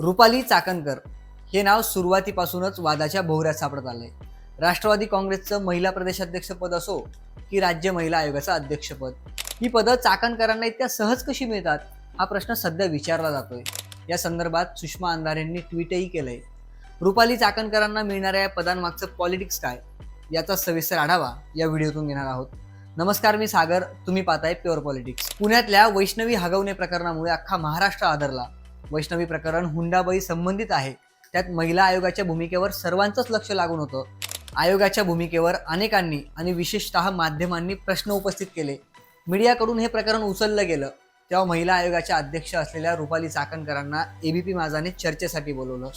रुपाली चाकणकर हे नाव सुरुवातीपासूनच वादाच्या भोवऱ्यात सापडत आलंय. राष्ट्रवादी काँग्रेसचं महिला प्रदेशाध्यक्षपद असो की राज्य महिला आयोगाचं अध्यक्षपद ही पदं चाकणकरांना इतक्या सहज कशी मिळतात हा प्रश्न सध्या विचारला जातोय. या संदर्भात सुषमा अंधारेंनी ट्विटही केलंय. रुपाली चाकणकरांना मिळणाऱ्या या पदांमागचं पॉलिटिक्स काय याचा सविस्तर आढावा या व्हिडिओतून घेणार आहोत. नमस्कार मी सागर. तुम्ही पाहताय प्युअर पॉलिटिक्स. पुण्यातल्या वैष्णवी हगवणे प्रकरणामुळे अख्खा महाराष्ट्र आदरला. वैष्णवी प्रकरण हुंडाबळी संबंधित आहे. त्यात महिला आयोगाच्या भूमिकेवर सर्वांचंच लक्ष लागून होतं. आयोगाच्या भूमिकेवर अनेकांनी आणि विशेषतः माध्यमांनी प्रश्न उपस्थित केले. मीडियाकडून हे प्रकरण उचललं गेलं. तेव्हा महिला आयोगाच्या अध्यक्ष असलेल्या रुपाली चाकणकरांना एबीपी माझाने चर्चेसाठी बोलवलं.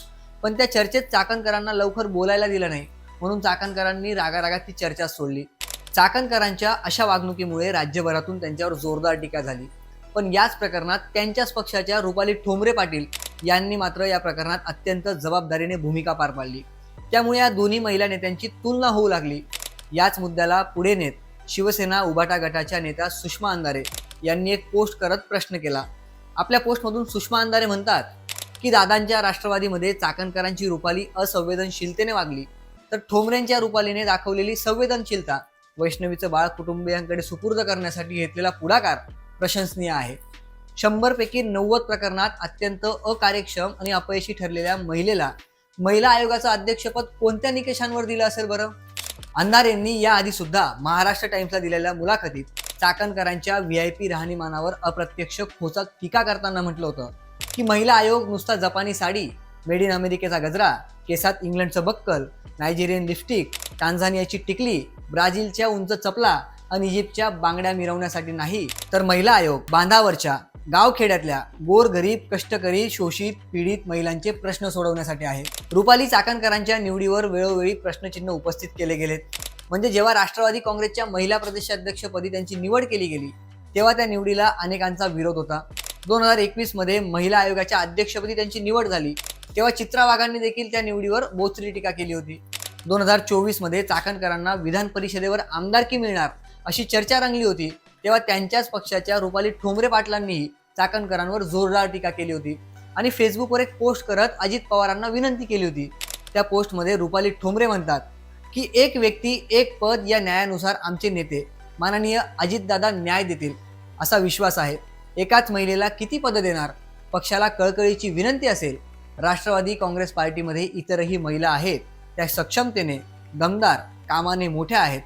पण त्या चर्चेत चाकणकरांना लवकर बोलायला दिलं नाही. म्हणून चाकणकरांनी रागारागात ती चर्चा सोडली. चाकणकरांच्या अशा वागणुकीमुळे राज्यभरातून त्यांच्यावर जोरदार टीका झाली. पण याच प्रकरणात त्यांच्याच पक्षाच्या रुपाली ठोंबरे पाटील यांनी मात्र या प्रकरणात अत्यंत जबाबदारीने भूमिका पार पाडली. त्यामुळे या दोन्ही महिला नेत्यांची तुलना होऊ लागली. याच मुद्द्याला पुढे नेत शिवसेना उबाटा गटाच्या नेत्या सुषमा अंधारे यांनी एक पोस्ट करत प्रश्न केला. आपल्या पोस्टमधून सुषमा अंधारे म्हणतात की दादांच्या राष्ट्रवादीमध्ये चाकणकरांची रुपाली असंवेदनशीलतेने वागली. तर ठोंबरेंच्या रुपालीने दाखवलेली संवेदनशीलता वैष्णवीचं बाळ कुटुंबियांकडे सुपूर्द करण्यासाठी घेतलेला पुढाकार प्रशंसनीय आहे. शंभरपैकी नव्वद प्रकरणात अत्यंत अकार्यक्षम आणि अपयशी ठरलेल्या महिलेला महिला आयोगाचं अध्यक्षपद कोणत्या निकषांवर दिलं असेल बरं? अंधारेंनी याआधी सुद्धा महाराष्ट्र टाइम्सला दिलेल्या मुलाखतीत चाकणकरांच्या व्ही आय पी राहणीमानावर अप्रत्यक्ष खोचात टीका करताना म्हटलं होतं की महिला आयोग नुसता जपानी साडी मेड इन अमेरिकेचा गजरा केसात इंग्लंडचं बक्कल नायजेरियन लिपस्टिक टांझानियाची टिकली ब्राझीलच्या उंच चपला आणि इजिप्तच्या बांगड्या मिरवण्यासाठी नाही तर महिला आयोग बांधावरच्या गावखेड्यातल्या गोरगरीब कष्टकरी शोषित पीडित महिलांचे प्रश्न सोडवण्यासाठी आहे. रुपाली चाकणकरांच्या निवडीवर वेळोवेळी प्रश्नचिन्ह उपस्थित केले गेलेत. म्हणजे जेव्हा राष्ट्रवादी काँग्रेसच्या महिला प्रदेशाध्यक्षपदी त्यांची निवड केली गेली तेव्हा त्या निवडीला अनेकांचा विरोध होता. दोन हजार एकवीसमध्ये महिला आयोगाच्या अध्यक्षपदी त्यांची निवड झाली तेव्हा चित्रा वाघांनी देखील त्या निवडीवर बोचरी टीका केली होती. दोन हजार चोवीसमध्ये चाकणकरांना विधान परिषदेवर आमदारकी मिळणार अशी चर्चा रंगली होती. तेव्हा त्यांच्याच पक्षाच्या रुपाली ठोंबरे पाटलांनीही चाकणकरांवर जोरदार टीका केली होती. आणि फेसबुकवर एक पोस्ट करत अजित पवारांना विनंती केली होती. त्या पोस्टमध्ये रुपाली ठोंबरे म्हणतात की एक व्यक्ती एक पद या न्यायानुसार आमचे नेते माननीय अजितदादा न्याय देतील असा विश्वास आहे. एकाच महिलेला किती पदं देणार? पक्षाला कळकळीची विनंती असेल. राष्ट्रवादी काँग्रेस पार्टीमध्ये इतरही महिला आहेत. त्या सक्षमतेने दमदार कामाने मोठ्या आहेत.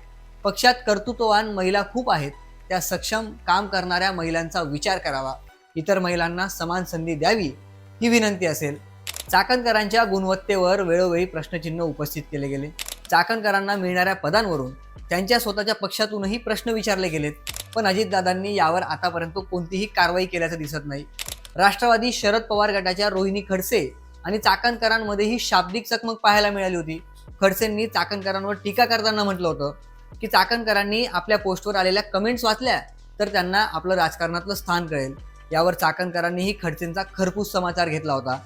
पक्षात कर्तृत्ववान महिला खूप आहेत. त्या सक्षम काम करणाऱ्या महिलांचा विचार करावा. इतर महिलांना समान संधी द्यावी ही विनंती असेल. चाकणकरांच्या गुणवत्तेवर वेळोवेळी प्रश्नचिन्ह उपस्थित केले गेले. चाकणकरांना मिळणाऱ्या पदांवरून त्यांच्या स्वतःच्या पक्षातूनही प्रश्न विचारले गेलेत. पण अजितदादांनी यावर आतापर्यंत कोणतीही कारवाई केल्याचं दिसत नाही. राष्ट्रवादी शरद पवार गटाच्या रोहिणी खडसे आणि चाकणकरांमध्येही शाब्दिक चकमक पाहायला मिळाली होती. खडसेंनी चाकणकरांवर टीका करताना म्हटलं होतं की चाकणकरांनी आपल्या पोस्टवर आलेल्या कमेंट्स वाचल्या तर त्यांना आपलं राजकारणातलं स्थान कळेल. यावर चाकणकरांनीही खडसेंचा खरपूस समाचार घेतला होता.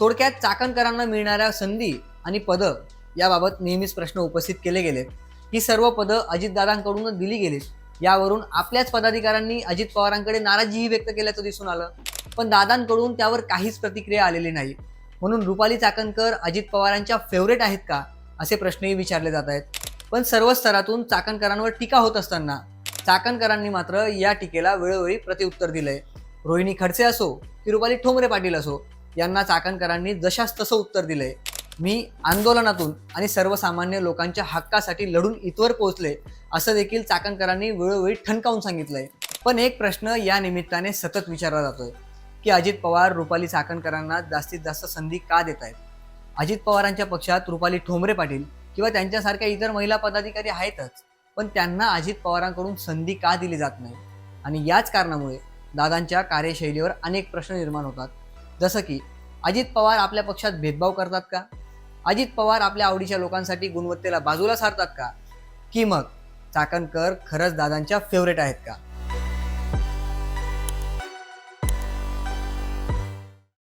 थोडक्यात चाकणकरांना मिळणाऱ्या संधी आणि पदं याबाबत नेहमीच प्रश्न उपस्थित केले गेले ही सर्व पदं अजितदादांकडूनच दिली गेलीत. यावरून आपल्याच पदाधिकाऱ्यांनी अजित पवारांकडे नाराजीही व्यक्त केल्याचं दिसून आलं. पण दादांकडून त्यावर काहीच प्रतिक्रिया आलेली नाही. म्हणून रुपाली चाकणकर अजित पवारांच्या फेवरेट आहेत का असे प्रश्नही विचारले जात आहेत. पण सर्व स्तरातून चाकणकरांवर टीका होत असताना चाकणकरांनी मात्र या टीकेला वेळोवेळी प्रतिउत्तर दिलंय. रोहिणी खडसे असो की रुपाली ठोंबरे पाटील असो यांना चाकणकरांनी जशास तसं उत्तर दिलंय. मी आंदोलनातून आणि सर्वसामान्य लोकांच्या हक्कासाठी लढून इथवर पोहोचले असं देखील चाकणकरांनी वेळोवेळी ठणकावून सांगितलंय. पण एक प्रश्न या निमित्ताने सतत विचारला जातोय की अजित पवार रुपाली चाकणकरांना जास्तीत जास्त संधी का देत आहेत अजित पवारांच्या पक्षात रुपाली ठोंबरे पाटील किंवा त्यांच्यासारख्या इतर महिला पदाधिकारी आहेतच पण त्यांना अजित पवारांकडून संधी का दिली जात नाही? आणि याच कारणामुळे दादांच्या कार्यशैलीवर अनेक प्रश्न निर्माण होतात. जसं की अजित पवार आपल्या पक्षात भेदभाव करतात का? अजित पवार आपल्या आवडीच्या लोकांसाठी गुणवत्तेला बाजूला सारतात का? की मग चाकणकर खरंच दादांच्या फेवरेट आहेत का?